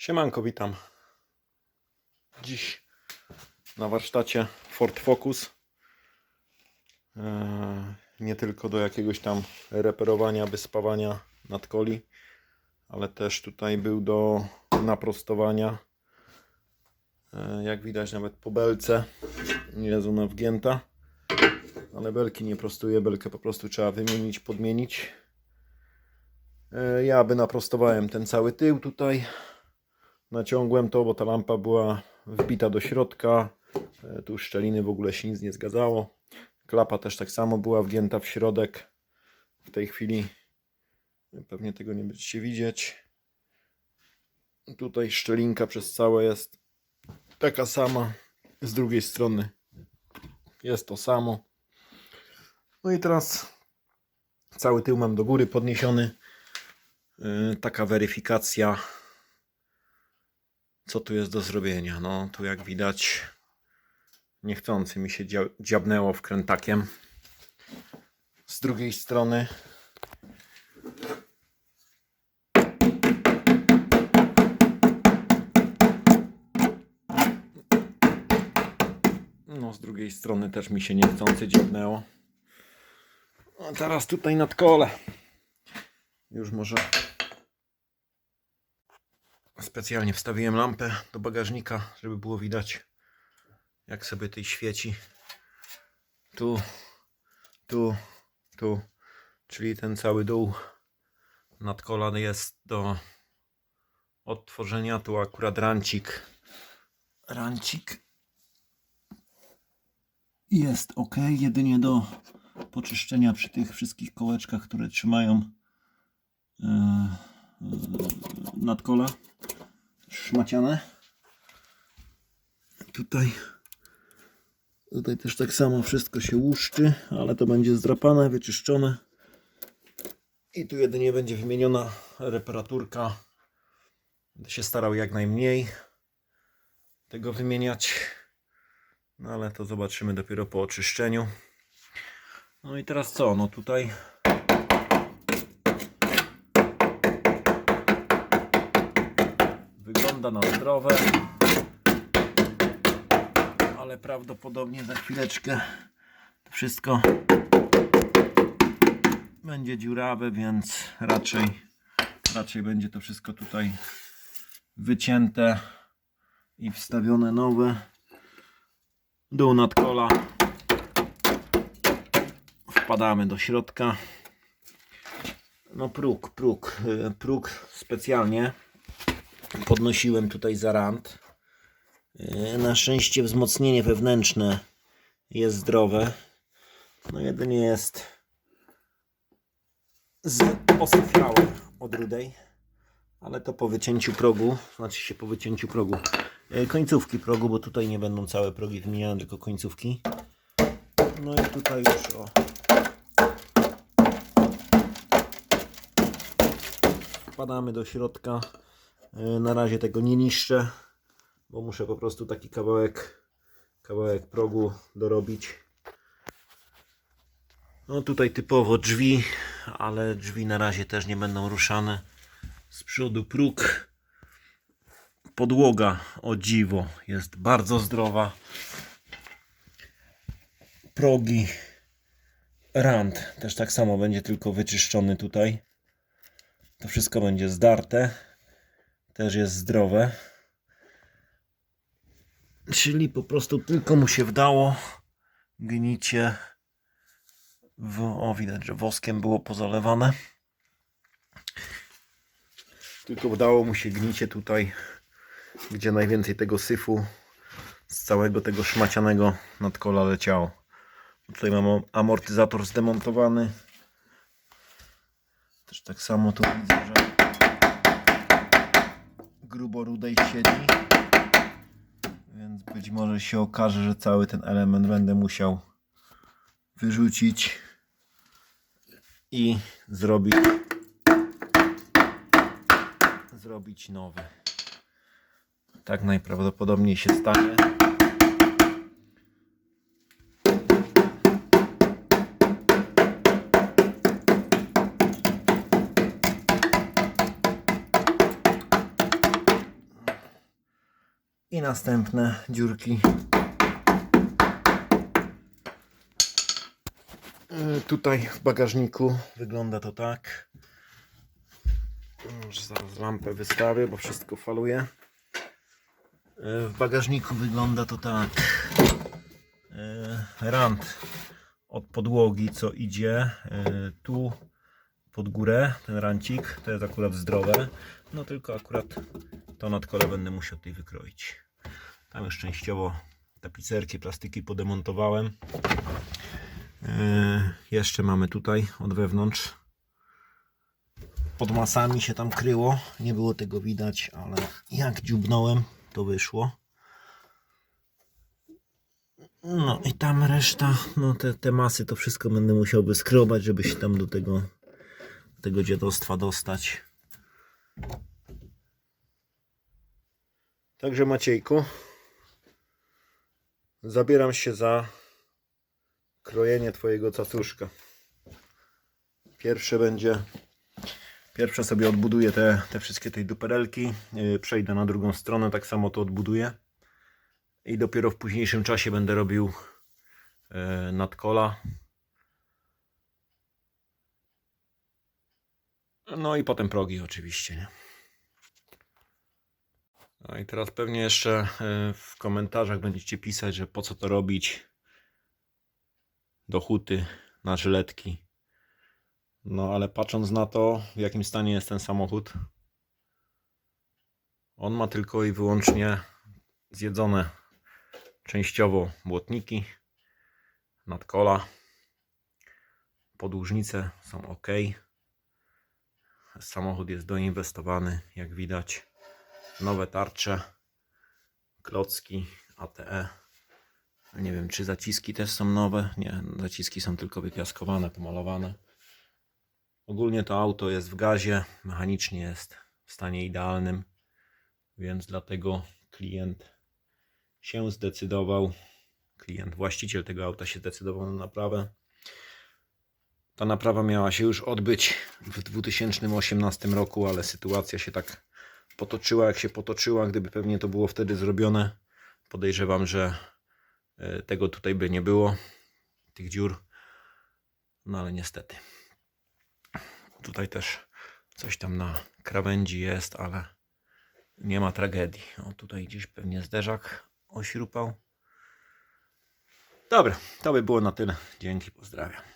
Siemanko, witam. Dziś na warsztacie Ford Focus. Eee, Nie tylko do jakiegoś tam reperowania, wyspawania nadkoli, ale też tutaj był do naprostowania. Eee, Jak widać nawet po belce jest ona wgięta, ale belki nie prostuje, belkę po prostu trzeba wymienić, podmienić. Eee, Ja by naprostowałem ten cały tył tutaj naciągłem to, bo ta lampa była wbita do środka. E, Tu szczeliny w ogóle się nic nie zgadzało. Klapa też tak samo była wgięta w środek. W tej chwili pewnie tego nie będziecie widzieć. Tutaj szczelinka przez całe jest taka sama. Z drugiej strony jest to samo. No i teraz cały tył mam do góry podniesiony. E, Taka weryfikacja co tu jest do zrobienia? No, tu jak widać, niechcący mi się dzia- dziabnęło wkrętakiem. Z drugiej strony, no, z drugiej strony też mi się niechcący dziabnęło. A teraz tutaj nad kole. Już może Specjalnie wstawiłem lampę do bagażnika, żeby było widać, jak sobie tej świeci. Tu, tu, tu, czyli ten cały dół nad kolan jest do odtworzenia. Tu akurat rancik. Rancik jest ok, jedynie do poczyszczenia przy tych wszystkich kołeczkach, które trzymają yy, yy, nadkola szmaciane. Tutaj tutaj też tak samo wszystko się łuszczy, ale to będzie zdrapane, wyczyszczone. I tu jedynie będzie wymieniona reparaturka. Będę się starał jak najmniej tego wymieniać. No ale to zobaczymy dopiero po oczyszczeniu. No i teraz co? No tutaj Wygląda na zdrowe. Ale prawdopodobnie za chwileczkę to wszystko będzie dziurawe, więc raczej, raczej będzie to wszystko tutaj wycięte i wstawione nowe. Dół nad kola. Wpadamy do środka. No próg, próg, y, próg specjalnie podnosiłem tutaj za rant. Yy, Na szczęście wzmocnienie wewnętrzne jest zdrowe. No jedynie jest z osyfiałe od rudej. Ale to po wycięciu progu, znaczy się po wycięciu progu, yy, końcówki progu, bo tutaj nie będą całe progi wymieniane, tylko końcówki. No i tutaj już o. Wpadamy do środka. E, Na razie tego nie niszczę, bo muszę po prostu taki kawałek, kawałek progu dorobić. No tutaj typowo drzwi, ale drzwi na razie też nie będą ruszane. Z przodu próg. Podłoga, o dziwo, jest bardzo zdrowa. Progi, rand też tak samo będzie tylko wyczyszczony tutaj. To wszystko będzie zdarte też jest zdrowe. Czyli po prostu tylko mu się wdało gnicie w, o widać, że woskiem było pozalewane. Tylko wdało mu się gnicie tutaj, gdzie najwięcej tego syfu z całego tego szmacianego nadkola leciało. Tutaj mam amortyzator zdemontowany. Też tak samo tu widzę, że grubo rudej siedzi. Więc być może się okaże, że cały ten element będę musiał wyrzucić i zrobić zrobić nowy. Tak najprawdopodobniej się stanie. I następne dziurki. Y, Tutaj w bagażniku wygląda to tak. Może zaraz lampę wystawię, bo wszystko faluje. Y, W bagażniku wygląda to tak. Rand od podłogi, co idzie tu pod górę, ten rancik, to jest akurat zdrowe. No tylko akurat to nadkole będę musiał tutaj wykroić. Tam już częściowo tapicerki, plastiki podemontowałem. Yy, jeszcze mamy tutaj od wewnątrz. Pod masami się tam kryło. Nie było tego widać, ale jak dziubnąłem, to wyszło. No i tam reszta, no te, te masy to wszystko będę musiał wyskrobać, żeby się tam do tego, tego dziadostwa dostać. Także Maciejku, zabieram się za krojenie Twojego cacuszka. Pierwsze będzie, pierwsze sobie odbuduję te, te wszystkie tej duperelki, yy, przejdę na drugą stronę, tak samo to odbuduję i dopiero w późniejszym czasie będę robił yy, nadkola. No i potem progi oczywiście, nie? No i teraz pewnie jeszcze e, w komentarzach będziecie pisać, że po co to robić do huty na żyletki. No ale patrząc na to, w jakim stanie jest ten samochód, on ma tylko i wyłącznie zjedzone częściowo błotniki, nadkola, podłużnice są ok. Samochód jest doinwestowany, jak widać nowe tarcze, klocki, ATE. Nie wiem, czy zaciski też są nowe. Nie, zaciski są tylko wypiaskowane, pomalowane. Ogólnie to auto jest w gazie, mechanicznie jest w stanie idealnym, więc dlatego klient się zdecydował, klient, właściciel tego auta się zdecydował na naprawę. Ta naprawa miała się już odbyć w 2018 roku, ale sytuacja się tak potoczyła, jak się potoczyła. Gdyby pewnie to było wtedy zrobione, podejrzewam, że e, tego tutaj by nie było, tych dziur. No ale niestety. Tutaj też coś tam na krawędzi jest, ale nie ma tragedii. O, tutaj gdzieś pewnie zderzak ośrupał. Dobra, to by było na tyle. Dzięki, pozdrawiam.